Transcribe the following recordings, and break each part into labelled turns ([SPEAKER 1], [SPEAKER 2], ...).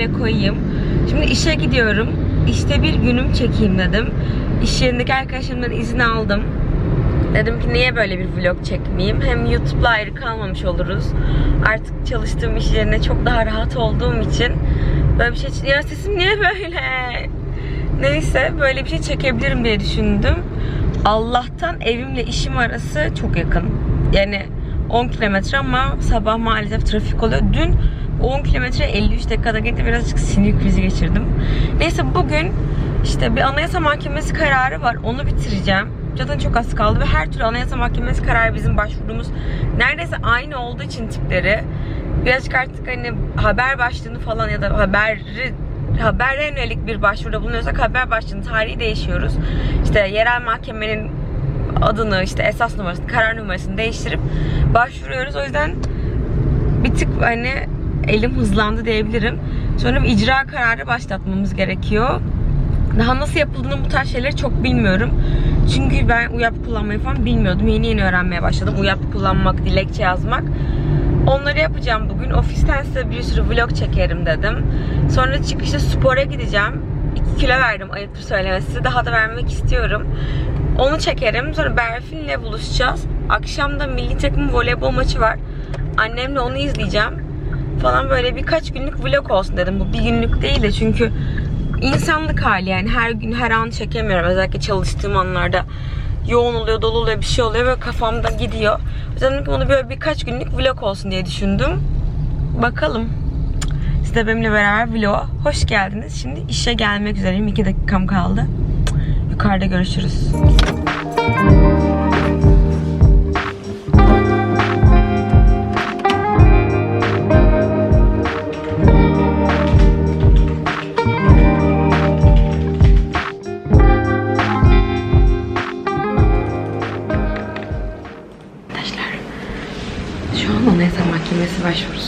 [SPEAKER 1] böyle koyayım. Şimdi işe gidiyorum. İşte bir günüm çekeyim dedim. İş yerindeki arkadaşlarımdan izin aldım. Dedim ki niye böyle bir vlog çekmeyeyim? Hem YouTube'la ayrı kalmamış oluruz. Artık çalıştığım iş yerine çok daha rahat olduğum için böyle bir şey... Ya sesim niye böyle? Neyse böyle bir şey çekebilirim diye düşündüm. Allah'tan evimle işim arası çok yakın. Yani 10 kilometre ama sabah maalesef trafik oluyor. Dün 10 kilometre 53 dakikada gitti birazcık sinir krizi geçirdim. Neyse bugün işte bir anayasa mahkemesi kararı var. Onu bitireceğim. Zaten çok az kaldı ve her türlü anayasa mahkemesi kararı bizim başvurduğumuz neredeyse aynı olduğu için tipleri birazcık artık hani haber başlığını falan ya da haberi habere yönelik bir başvuruda bulunuyorsak haber başlığının tarihi değişiyoruz. İşte yerel mahkemenin adını işte esas numarasını, karar numarasını değiştirip başvuruyoruz. O yüzden bir tık hani elim hızlandı diyebilirim. Sonra bir icra kararı başlatmamız gerekiyor. Daha nasıl yapıldığını bu tarz şeyleri çok bilmiyorum. Çünkü ben UYAP kullanmayı falan bilmiyordum. Yeni yeni öğrenmeye başladım. UYAP kullanmak, dilekçe yazmak. Onları yapacağım bugün. Ofisten size bir sürü vlog çekerim dedim. Sonra çıkışta spora gideceğim. 2 kilo verdim ayıptır söylemesi. Daha da vermek istiyorum. Onu çekerim. Sonra Berfin'le buluşacağız. Akşam da milli takım voleybol maçı var. Annemle onu izleyeceğim. Falan böyle birkaç günlük vlog olsun dedim. Bu bir günlük değil de çünkü insanlık hali yani her gün her an çekemiyorum. Özellikle çalıştığım anlarda yoğun oluyor, dolu oluyor, bir şey oluyor ve kafamda gidiyor. Dedim ki bunu böyle birkaç günlük vlog olsun diye düşündüm. Bakalım. Siz de benimle beraber vloga hoş geldiniz. Şimdi işe gelmek üzereyim. 2 dakikam kaldı. Yukarıda görüşürüz. Arkadaşlar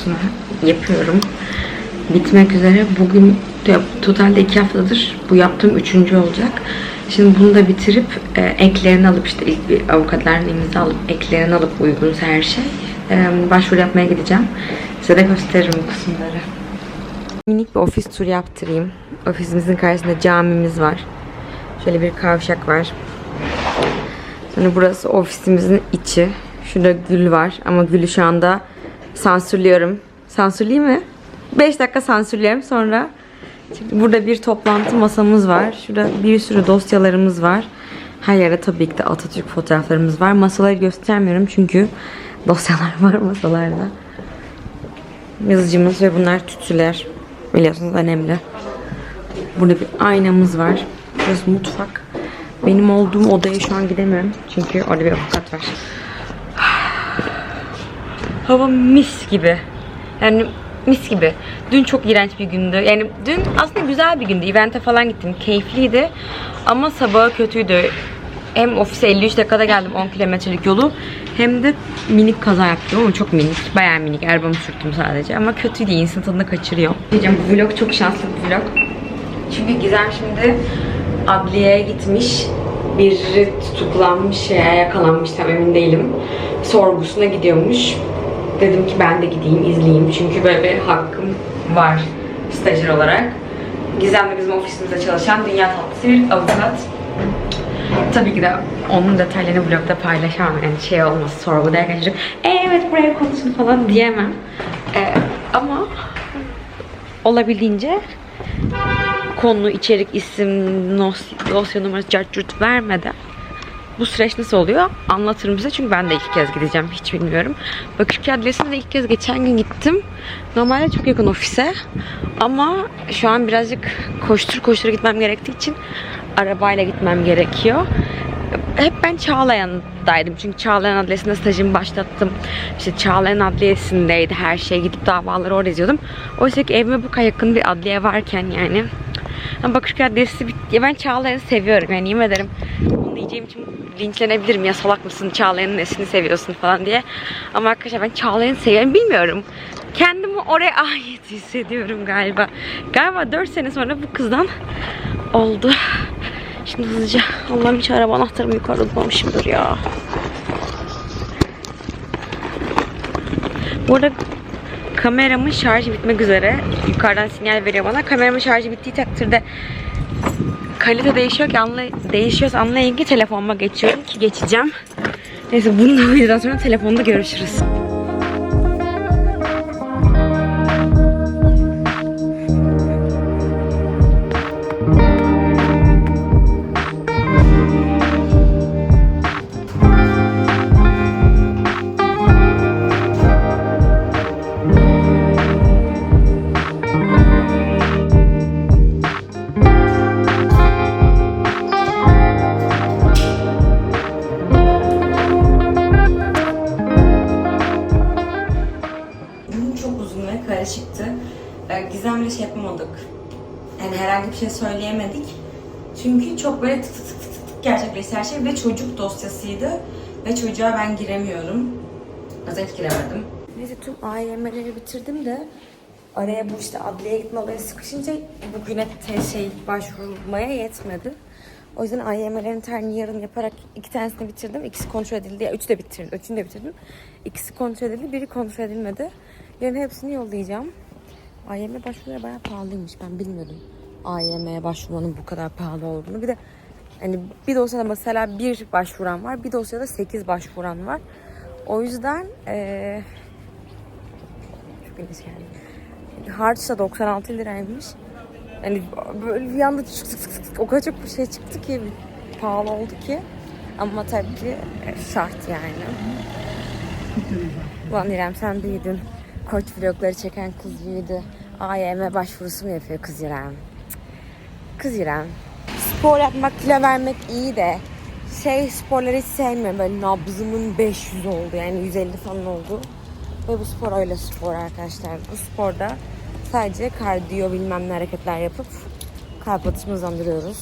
[SPEAKER 1] Başvurusunu yapıyorum. Bitmek üzere. Bugün totalde iki haftadır bu yaptığım üçüncü olacak. Şimdi bunu da bitirip e, eklerini alıp işte ilk bir avukatların imza alıp eklerini alıp uygunsa her şey e, başvuru yapmaya gideceğim. Size de gösteririm kısımları. Minik bir ofis turu yaptırayım. Ofisimizin karşısında camimiz var. Şöyle bir kavşak var. Sonra burası ofisimizin içi. Şurada gül var ama gülü şu anda sansürlüyorum. Sansürleyeyim mi? 5 dakika sansürlüyorum sonra Şimdi burada bir toplantı masamız var. Şurada bir sürü dosyalarımız var. Her yerde tabii ki de Atatürk fotoğraflarımız var. Masaları göstermiyorum çünkü dosyalar var masalarda. Yazıcımız ve bunlar tütsüler. Biliyorsunuz önemli. Burada bir aynamız var. Burası mutfak. Benim olduğum odaya şu an gidemiyorum. Çünkü orada bir avukat var. Hava mis gibi. Yani mis gibi. Dün çok iğrenç bir gündü. Yani dün aslında güzel bir gündü. Event'e falan gittim. Keyifliydi. Ama sabahı kötüydü. Hem ofise 53 dakikada geldim 10 kilometrelik yolu. Hem de minik kaza yaptım ama çok minik. Bayağı minik. Arabamı sürttüm sadece. Ama kötü değil. İnsan tadını kaçırıyor. Diyeceğim bu vlog çok şanslı bir vlog. Çünkü Gizem şimdi adliyeye gitmiş. Biri tutuklanmış veya yakalanmış tam emin değilim. Sorgusuna gidiyormuş. Dedim ki ben de gideyim izleyeyim. Çünkü böyle bir hakkım var stajyer olarak. Gizem de bizim ofisimizde çalışan dünya tatlısı bir avukat. Tabii ki de onun detaylarını blogda paylaşamam. Yani şey olmaz sorguda arkadaşlar. "E, evet buraya konuşun falan diyemem. Ee, ama olabildiğince konu, içerik, isim, dosya numarası, cart vermeden bu süreç nasıl oluyor anlatırım size çünkü ben de ilk kez gideceğim hiç bilmiyorum. Bakırköy Adliyesi'ne de ilk kez geçen gün gittim. Normalde çok yakın ofise ama şu an birazcık koştur koştur gitmem gerektiği için arabayla gitmem gerekiyor. Hep ben Çağlayan'daydım çünkü Çağlayan Adliyesi'nde stajımı başlattım. İşte Çağlayan Adliyesi'ndeydi her şey gidip davaları orada izliyordum. Oysa ki evime bu kadar yakın bir adliye varken yani Bakırköy Adliyesi ben Çağlayan'ı seviyorum yani yemin ederim bunu diyeceğim için linçlenebilirim ya salak mısın Çağlayan'ın nesini seviyorsun falan diye. Ama arkadaşlar ben Çağlayan'ı seviyorum bilmiyorum. Kendimi oraya ait hissediyorum galiba. Galiba 4 sene sonra bu kızdan oldu. Şimdi hızlıca Allah'ım hiç araba anahtarımı yukarıda tutmamışımdır ya. Bu arada kameramın şarjı bitmek üzere. Yukarıdan sinyal veriyor bana. Kameramın şarjı bittiği takdirde kalite değişiyor ki anlay değişiyorsa anlayın ki telefonuma geçiyorum ki geçeceğim. Neyse bunu da videodan sonra telefonda görüşürüz. Her şey ve çocuk dosyasıydı. Ve çocuğa ben giremiyorum. Özellikle giremedim. Neyse tüm AYM'leri bitirdim de araya bu işte adliyeye gitme olayı sıkışınca bugüne şey başvurmaya yetmedi. O yüzden AYM'lerin terini yarın yaparak iki tanesini bitirdim. İkisi kontrol edildi. Ya, üçü de bitirdim. Üçünü de bitirdim. İkisi kontrol edildi. Biri kontrol edilmedi. Yarın hepsini yollayacağım. AYM başvuruları bayağı pahalıymış. Ben bilmiyordum. AYM'ye başvurmanın bu kadar pahalı olduğunu. Bir de hani bir dosyada mesela bir başvuran var. Bir dosyada sekiz başvuran var. O yüzden eee çok ilginç geldi. Harç da 96 liraymış. Hani böyle bir anda çık çık çık çık o kadar çok bir şey çıktı ki pahalı oldu ki. Ama tabii ki e, şart yani. Ulan İrem sen büyüdün. Koç vlogları çeken kız büyüdü. AYM başvurusu mu yapıyor kız İrem? Kız İrem. Spor yapmak, kilo vermek iyi de şey sporları hiç sevmiyorum. Böyle nabzımın 500 oldu yani 150 falan oldu. Ve bu spor öyle spor arkadaşlar. Bu sporda sadece kardiyo bilmem ne hareketler yapıp kalp atışımı hızlandırıyoruz.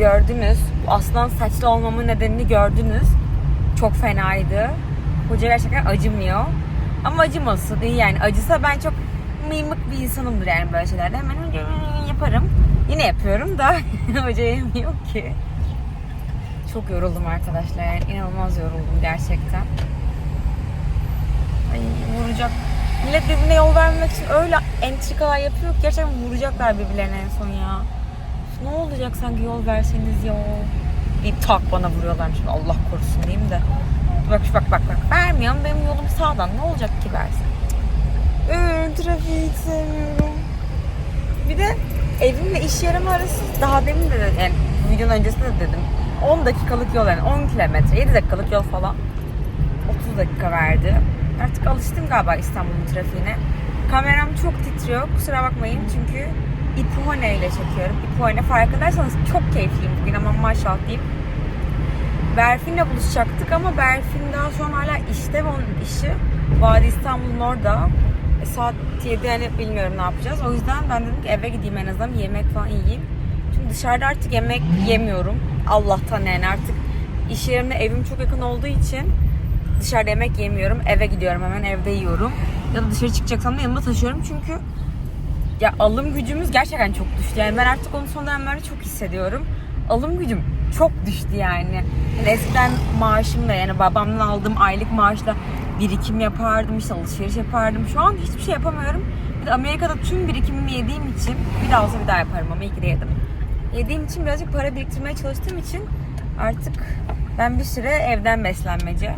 [SPEAKER 1] Gördünüz. Aslan saçlı olmamın nedenini gördünüz. Çok fenaydı. Hoca gerçekten acımıyor. Ama acımasın iyi yani. Acısa ben çok mimik bir insanımdır yani böyle şeylerde. Hemen yaparım. Yine yapıyorum da hoca yemiyor ki. Çok yoruldum arkadaşlar yani inanılmaz yoruldum gerçekten. Ay vuracak. Millet birbirine yol vermemek için öyle entrikalar yapıyor ki gerçekten vuracaklar birbirlerine en son ya. Ne olacak sanki yol verseniz ya. Bir tak bana vuruyorlarmış. Allah korusun diyeyim de. Bak bak bak bak. Vermiyorum benim yolum sağdan. Ne olacak ki versen? Ee, trafiği sevmiyorum. Bir de evimle iş yerim arası daha demin de dedim, yani videonun öncesinde de dedim. 10 dakikalık yol yani 10 kilometre 7 dakikalık yol falan. 30 dakika verdi. Artık alıştım galiba İstanbul'un trafiğine. Kameram çok titriyor. Kusura bakmayın çünkü İpuhone ile çekiyorum. İpuhone farkındaysanız çok keyifliyim bugün ama maşallah diyeyim. Berfin'le buluşacaktık ama Berfin daha an hala işte ve onun işi Vadi İstanbul'un orada. E, saat 7 yani bilmiyorum ne yapacağız. O yüzden ben dedim ki eve gideyim en azından yemek falan yiyeyim. Çünkü dışarıda artık yemek yemiyorum. Allah'tan yani artık iş yerimle evim çok yakın olduğu için dışarıda yemek yemiyorum. Eve gidiyorum hemen evde yiyorum. Ya da dışarı çıkacaksam da yanımda taşıyorum çünkü ya alım gücümüz gerçekten çok düştü. Yani ben artık onu son dönemlerde çok hissediyorum. Alım gücüm çok düştü yani. yani eskiden maaşımla yani babamdan aldığım aylık maaşla birikim yapardım, işte alışveriş yapardım. Şu an hiçbir şey yapamıyorum. Bir de Amerika'da tüm birikimimi yediğim için bir daha olsa bir daha yaparım ama iyi ki de yedim. Yediğim için birazcık para biriktirmeye çalıştığım için artık ben bir süre evden beslenmece.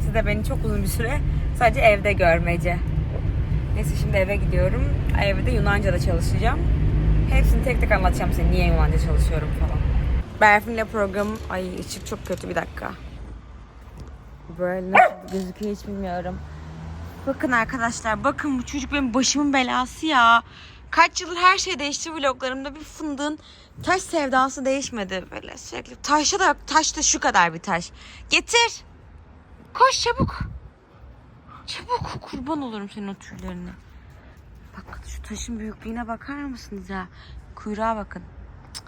[SPEAKER 1] Siz de beni çok uzun bir süre sadece evde görmece. Neyse şimdi eve gidiyorum. Evde Yunanca'da çalışacağım. Hepsini tek tek anlatacağım size. Niye Yunanca çalışıyorum falan. Berfin'le programım... Ay ışık çok kötü bir dakika. Böyle nasıl gözüküyor hiç bilmiyorum. Bakın arkadaşlar bakın bu çocuk benim başımın belası ya. Kaç yıldır her şey değişti vloglarımda bir fındığın taş sevdası değişmedi böyle sürekli. Taşa da taş da şu kadar bir taş. Getir. Koş çabuk. Çabuk kurban olurum senin o tüylerine. Bak şu taşın büyüklüğüne bakar mısınız ya? Kuyruğa bakın. Cık,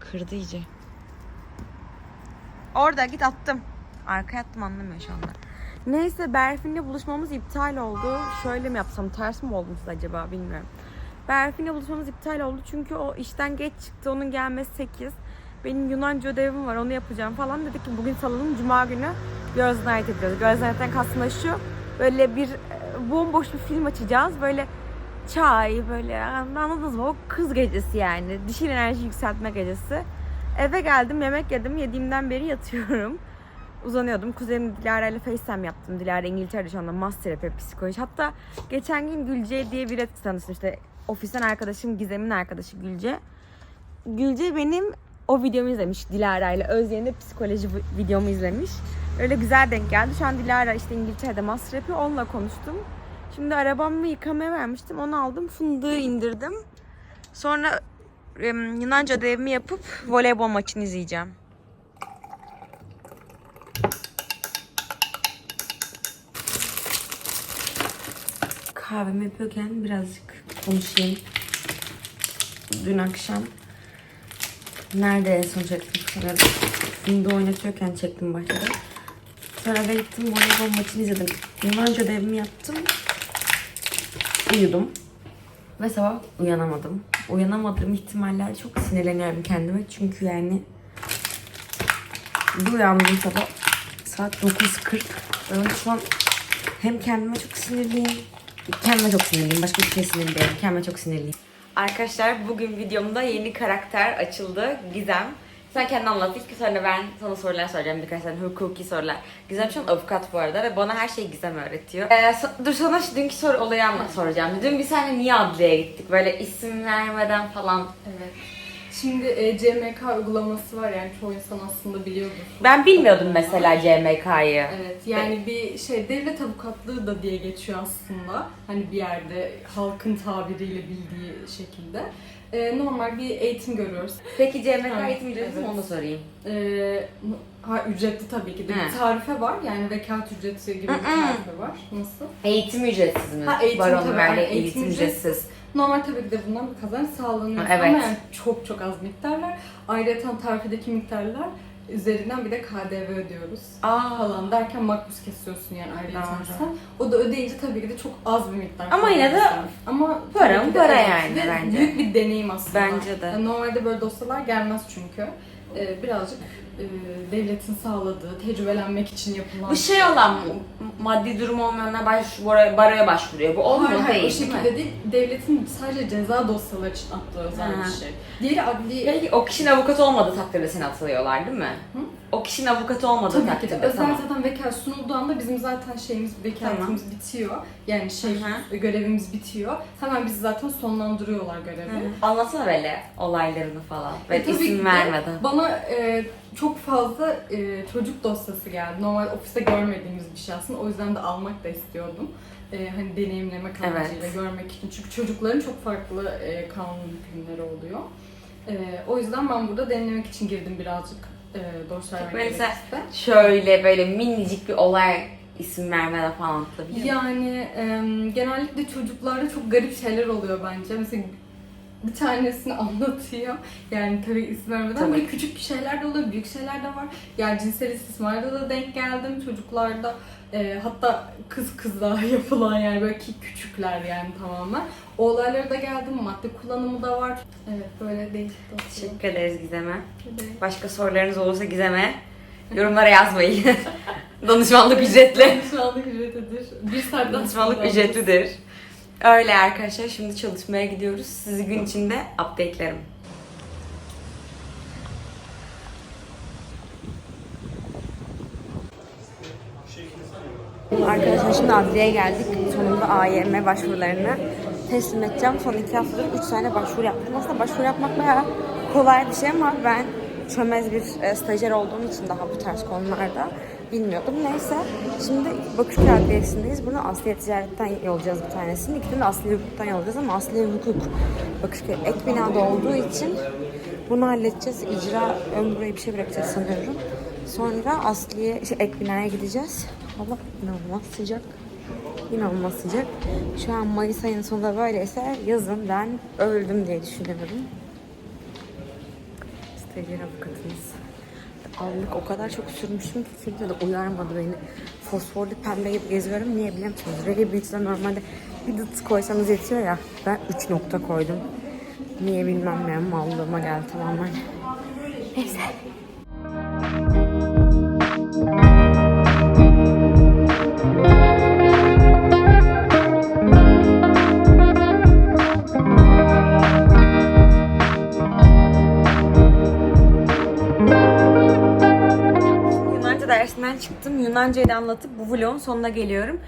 [SPEAKER 1] Kırdı iyice. Orada git attım. Arkaya attım anlamıyor şu anda. Neyse Berfin'le buluşmamız iptal oldu. Şöyle mi yapsam ters mi oldum size acaba bilmiyorum. Berfin'le buluşmamız iptal oldu çünkü o işten geç çıktı. Onun gelmesi 8. Benim Yunanca ödevim var onu yapacağım falan. Dedik ki bugün salalım cuma günü Girls Night yapıyoruz. Girls Night'ten kastım şu. Böyle bir e, bomboş bir film açacağız. Böyle çay böyle anladınız mı? O kız gecesi yani. Dişil enerji yükseltme gecesi. Eve geldim yemek yedim. Yediğimden beri yatıyorum. Uzanıyordum. Kuzenim Dilara ile FaceTime yaptım. Dilara İngiltere'de şu anda master yapıyor psikoloji. Hatta geçen gün Gülce diye biri tanıştım. İşte ofisten arkadaşım Gizem'in arkadaşı Gülce. Gülce benim o videomu izlemiş Dilara ile. Özyeğin de psikoloji vi- videomu izlemiş. Öyle güzel denk geldi. Şu an Dilara işte İngiltere'de master yapıyor. Onunla konuştum. Şimdi arabamı yıkamaya vermiştim. Onu aldım. Fındığı indirdim. Sonra em, Yunanca ödevimi yapıp voleybol maçını izleyeceğim. Kahvemi yapıyorken birazcık konuşayım. Dün akşam nerede en son çektim sanırım. Fındığı oynatıyorken çektim başta. Eve gittim voleybol maçını izledim. Yunanca ödevimi yaptım. Uyudum. Ve sabah uyanamadım. Uyanamadığım ihtimaller çok sinirleniyorum kendime. Çünkü yani bir uyandım sabah saat 9.40. Ben şu an hem kendime çok sinirliyim. Kendime çok sinirliyim. Başka bir şey sinirli. Kendime çok sinirliyim. Arkadaşlar bugün videomda yeni karakter açıldı. Gizem. Sen kendini anlat. İlk sonra ben sana sorular soracağım. Birkaç tane hukuki sorular. Gizem şu an avukat bu arada ve bana her şeyi Gizem öğretiyor. Ee, so- dur sana şu dünkü soru olayı anlat soracağım. Dün bir seninle niye adliyeye gittik? Böyle isim vermeden falan.
[SPEAKER 2] Evet. Şimdi e, CMK uygulaması var yani çoğu insan aslında biliyordur.
[SPEAKER 1] Ben bilmiyordum mesela CMK'yı.
[SPEAKER 2] Evet yani bir şey devlet avukatlığı da diye geçiyor aslında. Hani bir yerde halkın tabiriyle bildiği şekilde. E, normal bir eğitim görüyoruz.
[SPEAKER 1] Peki CMK
[SPEAKER 2] Ha,
[SPEAKER 1] eğitim ücreti mi
[SPEAKER 2] evet.
[SPEAKER 1] onu da sorayım.
[SPEAKER 2] E, ha, ücretli tabii ki de. Bir tarife var yani vekalet ücreti gibi bir tarife var. Nasıl?
[SPEAKER 1] Eğitim ücretsiz mi?
[SPEAKER 2] Ha, eğitim
[SPEAKER 1] Baron
[SPEAKER 2] tabii, aynen,
[SPEAKER 1] eğitim,
[SPEAKER 2] eğitim
[SPEAKER 1] ücretsiz.
[SPEAKER 2] Normal tabii ki de bundan bir kazanç sağlanıyor.
[SPEAKER 1] Evet.
[SPEAKER 2] Ama yani çok çok az miktarlar. Ayrıca tarifedeki miktarlar üzerinden bir de KDV ödüyoruz.
[SPEAKER 1] Aa.
[SPEAKER 2] falan derken makbuz kesiyorsun yani ayrıca. O da ödeyince tabii ki de çok az bir miktar.
[SPEAKER 1] Ama yine de
[SPEAKER 2] kalıyor. ama
[SPEAKER 1] para
[SPEAKER 2] tabii
[SPEAKER 1] mı
[SPEAKER 2] ki de
[SPEAKER 1] para
[SPEAKER 2] evet.
[SPEAKER 1] yani
[SPEAKER 2] Ve
[SPEAKER 1] bence.
[SPEAKER 2] Büyük bir deneyim aslında.
[SPEAKER 1] Bence de.
[SPEAKER 2] Yani normalde böyle dosyalar gelmez çünkü. Ee, birazcık devletin sağladığı, tecrübelenmek için yapılan
[SPEAKER 1] Bu şey olan maddi durum olmayanlar baş, baroya, baroya başvuruyor. Bu olmuyor
[SPEAKER 2] Hayır, hayır,
[SPEAKER 1] değil,
[SPEAKER 2] o
[SPEAKER 1] değil
[SPEAKER 2] şekilde değil. Devletin sadece ceza dosyaları için attığı özel
[SPEAKER 1] Ha.
[SPEAKER 2] bir şey. Diğeri adli...
[SPEAKER 1] Peki o kişinin avukatı olmadığı takdirde seni atılıyorlar değil mi?
[SPEAKER 2] Hı?
[SPEAKER 1] O kişinin avukatı olmadığı
[SPEAKER 2] Tabii ki
[SPEAKER 1] takdirde.
[SPEAKER 2] Özel
[SPEAKER 1] tamam.
[SPEAKER 2] zaten vekalet sunulduğu anda bizim zaten şeyimiz, vekaletimiz bitiyor. Yani şey,
[SPEAKER 1] Hı
[SPEAKER 2] görevimiz bitiyor. Hemen bizi zaten sonlandırıyorlar görevi.
[SPEAKER 1] Anlatsana böyle olaylarını falan.
[SPEAKER 2] E,
[SPEAKER 1] Ve
[SPEAKER 2] tabii ki
[SPEAKER 1] isim
[SPEAKER 2] de
[SPEAKER 1] vermeden.
[SPEAKER 2] Bana e, çok fazla e, çocuk dosyası geldi. Normal ofiste görmediğimiz bir şey aslında. O yüzden de almak da istiyordum. E, hani deneyimlemek amacıyla
[SPEAKER 1] Evet.
[SPEAKER 2] görmek için. Çünkü çocukların çok farklı e, kanun hükümleri oluyor. E, o yüzden ben burada deneyimlemek için girdim birazcık. E, doğru söylemek
[SPEAKER 1] Mesela şöyle böyle minicik bir olay isim vermeden falan anlatabilir?
[SPEAKER 2] Yani e, genellikle çocuklarda çok garip şeyler oluyor bence. Mesela bir tanesini anlatıyor. Yani tabii isim vermeden
[SPEAKER 1] Tabii.
[SPEAKER 2] böyle küçük şeyler de oluyor, büyük şeyler de var. Yani cinsel istismarda da denk geldim çocuklarda. E, hatta kız kızla yapılan yani böyle ki küçükler yani tamamen. Olaylara da geldim. Madde kullanımı da var. Evet böyle değişik dosyalar.
[SPEAKER 1] Teşekkür ederiz Gizem'e.
[SPEAKER 2] Evet.
[SPEAKER 1] Başka sorularınız olursa Gizem'e yorumlara yazmayın. Danışmanlık ücretli.
[SPEAKER 2] Danışmanlık ücretidir. Bir saatten
[SPEAKER 1] Danışmanlık ücretlidir. Öyle arkadaşlar şimdi çalışmaya gidiyoruz. Sizi gün içinde update'lerim. Arkadaşlar şimdi adliyeye geldik. Sonunda AYM başvurularını teslim edeceğim. Son iki haftadır üç tane başvuru yaptım. Aslında başvuru yapmak bayağı kolay bir şey ama ben çömez bir e, stajyer olduğum için daha bu tarz konularda bilmiyordum. Neyse şimdi Bakırköy Adliyesi'ndeyiz. Bunu Asliye Ticaret'ten yollayacağız bir tanesini. İkisini de Asliye Hukuk'tan yollayacağız ama Asliye Hukuk Bakırköy ek binada olduğu için bunu halledeceğiz. İcra ön buraya bir şey bırakacağız sanıyorum. Sonra Asliye şey, ek binaya gideceğiz. Hava inanılmaz sıcak. İnanılmaz sıcak. Şu an Mayıs ayının sonunda böyleyse yazın ben öldüm diye düşünüyorum. Stajyer avukatımız. Allık o kadar çok sürmüşüm ki kimse de uyarmadı beni. Fosforlu pembe gibi geziyorum. Niye biliyor musunuz? Reggae Beach'te normalde bir dıt koysanız yetiyor ya. Ben 3 nokta koydum. Niye bilmem ne mallığıma geldi tamamen. Neyse. Çıktım. Yunancayı da anlatıp bu vlogun sonuna geliyorum.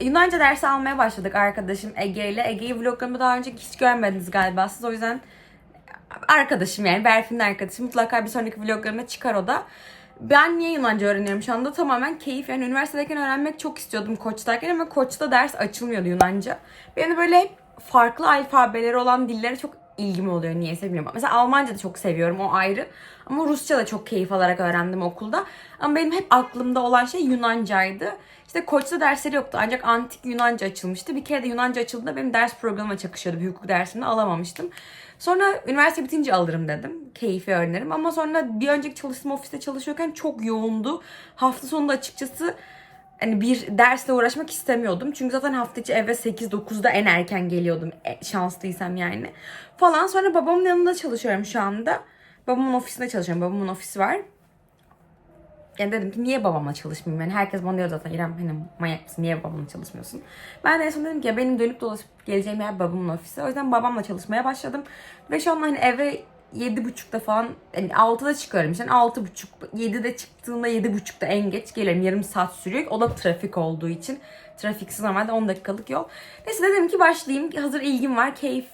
[SPEAKER 1] Yunanca dersi almaya başladık arkadaşım Ege ile. Ege'yi vloglarımı daha önce hiç görmediniz galiba siz. O yüzden arkadaşım yani Berfin'in arkadaşım. Mutlaka bir sonraki vloglarıma çıkar o da. Ben niye Yunanca öğreniyorum şu anda? Tamamen keyif. Yani üniversitedeyken öğrenmek çok istiyordum Koç'tayken ama Koç'ta ders açılmıyordu Yunanca. Benim böyle farklı alfabeleri olan dillere çok ilgim oluyor niyeyse bilmiyorum. Mesela Almanca da çok seviyorum o ayrı. Ama Rusça da çok keyif alarak öğrendim okulda. Ama benim hep aklımda olan şey Yunancaydı. İşte Koç'ta dersleri yoktu ancak antik Yunanca açılmıştı. Bir kere de Yunanca açıldığında benim ders programıma çakışıyordu. Bir hukuk dersinde alamamıştım. Sonra üniversite bitince alırım dedim. Keyfi öğrenirim. Ama sonra bir önceki çalıştığım ofiste çalışıyorken çok yoğundu. Hafta sonunda açıkçası hani bir dersle uğraşmak istemiyordum. Çünkü zaten hafta içi eve 8-9'da en erken geliyordum. E, şanslıysam yani. Falan sonra babamın yanında çalışıyorum şu anda. Babamın ofisinde çalışıyorum. Babamın ofisi var. Yani dedim ki niye babamla çalışmayayım? Yani herkes bana diyor zaten İrem hani manyak mısın? Niye babamla çalışmıyorsun? Ben de en son dedim ki ya benim dönüp dolaşıp geleceğim yer babamın ofisi. O yüzden babamla çalışmaya başladım. Ve şu an hani eve 7.30'da falan yani 6'da çıkıyorum. Yani 6.30 7'de çıktığımda 7.30'da en geç gelirim. Yarım saat sürüyor. O da trafik olduğu için. Trafiksiz normalde 10 dakikalık yol. Neyse dedim ki başlayayım. Hazır ilgim var. Keyif,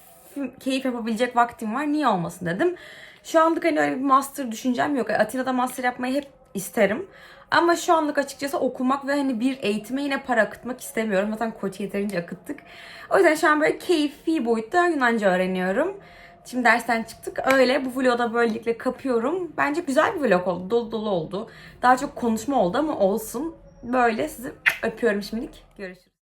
[SPEAKER 1] keyif yapabilecek vaktim var. Niye olmasın dedim. Şu anlık hani öyle bir master düşüncem yok. Atina'da master yapmayı hep isterim. Ama şu anlık açıkçası okumak ve hani bir eğitime yine para akıtmak istemiyorum. Zaten koç yeterince akıttık. O yüzden şu an böyle keyfi boyutta Yunanca öğreniyorum. Şimdi dersten çıktık. Öyle bu vlogu da böylelikle kapıyorum. Bence güzel bir vlog oldu. Dolu dolu oldu. Daha çok konuşma oldu ama olsun. Böyle sizi öpüyorum şimdilik. Görüşürüz.